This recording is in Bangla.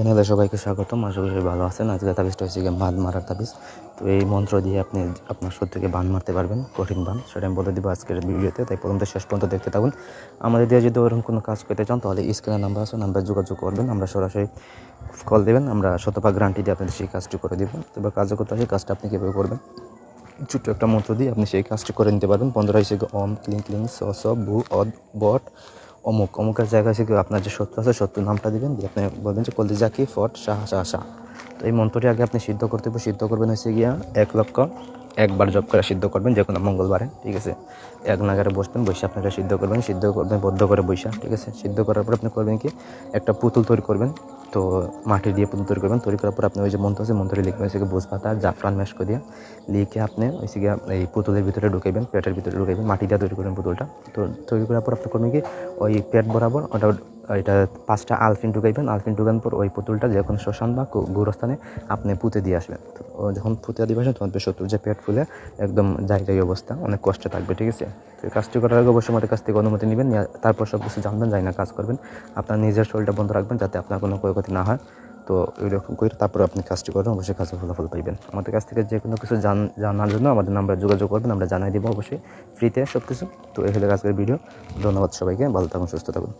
চ্যানেলে সবাইকে স্বাগতম। আশা করি ভালো আছেন। আজকে তাবিজটা হচ্ছে গিয়ে বাঁধ মারার তাবিজ। তো এই মন্ত্র দিয়ে আপনি আপনার শত্রুকে বান মারতে পারবেন, কঠিন বান। সেটা আমি বলে দিব আজকের ভিডিওতে। তাই প্রথম শেষ পর্যন্ত দেখতে থাকুন। আমাদের দিয়ে যদি ওরকম কোনো কাজ করতে চান, তাহলে স্ক্রিনের নাম্বার আছে, নাম্বার যোগাযোগ করবেন। আমরা সরাসরি কল দেবেন। আমরা শতভাগ গ্যারান্টি দিয়ে আপনাদের সেই কাজটি করে দেবো। তবে কাজও করতে হয় কাজটা আপনি কীভাবে করবেন? ছোট্ট একটা মন্ত্র দিয়ে আপনি সেই কাজটি করে নিতে পারবেন। পনেরো হিসেবে ওম ক্লিং ক্লিং, স স বু অদ বট অমুক, অমুকের জায়গায় থেকে আপনার যে সত্য আছে সত্য নামটা দিবেন, দিয়ে আপনি বলবেন যে কলদি জাকি, ফট, শাহ শাহ শাহ। তো এই মন্ত্রটি আগে আপনি সিদ্ধ করতে হবে, সিদ্ধ করবেন হচ্ছে গিয়া এক লক্ষ, একবার জব করে সিদ্ধ করবেন, যে কোনো মঙ্গলবারে, ঠিক আছে? এক নাগারে বসবেন, বসে আপনারা সিদ্ধ করবেন সিদ্ধ করবেন, বদ্ধ করে বৈশা, ঠিক আছে? সিদ্ধ করার পর আপনি করবেন কি? একটা পুতুল তৈরি করবেন তো মাটি দিয়ে পুতুল তৈরি করবেন, তৈরি করার পর আপনি ওই যে মন্ত্র আছে, মন্ত্রে লিখবেন হচ্ছে বুঝ পাতা জাফরান ম্যাশ করে দিয়ে লিখে আপনি ওই গিয়ে এই পুতুলের ভিতরে ঢুকাইবেন, পেটের ভিতরে ঢুকাইবেন, মাটি দিয়ে তৈরি করবেন পুতুলটা। তো তৈরি করার পর আপনি করবেন কি ওই পেট বরাবর ওটা এটা পাঁচটা আলফিন ঢুকাইবেন, আলফিন ঢুকানোর পর ওই পুতুলটা যে কোনো শ্মশান বা গুরস্থানে আপনি পুঁতে দিয়ে আসবেন। তো যখন পুঁতে দিয়ে আসবেন, তখন শত্রুর যে পেট ফুলে একদম জায়গায় অবস্থা, অনেক কষ্ট থাকবে, ঠিক আছে? তো কাজটি করার আগে অবশ্যই আমাদের কাছ থেকে অনুমতি নেবেন তারপর সব কিছু জানবেন, যাই না কাজ করবেন। আপনার নিজের শরীরটা বন্ধ রাখবেন যাতে আপনার কোনো ক্ষয়ক্ষতি না হয়। তো এরকম করে তারপরে আপনি কাজটি করবেন, অবশ্যই কাজের ফলাফল পাইবেন। আমাদের কাছ থেকে যে কোনো কিছু জানার জন্য আমাদের নাম্বার যোগাযোগ করবেন, আমরা জানাই দেবো অবশ্যই। ফ্রিতে সব কিছু তো এই হলো আজকের ভিডিও। ধন্যবাদ সবাইকে, ভালো থাকুন, সুস্থ থাকুন।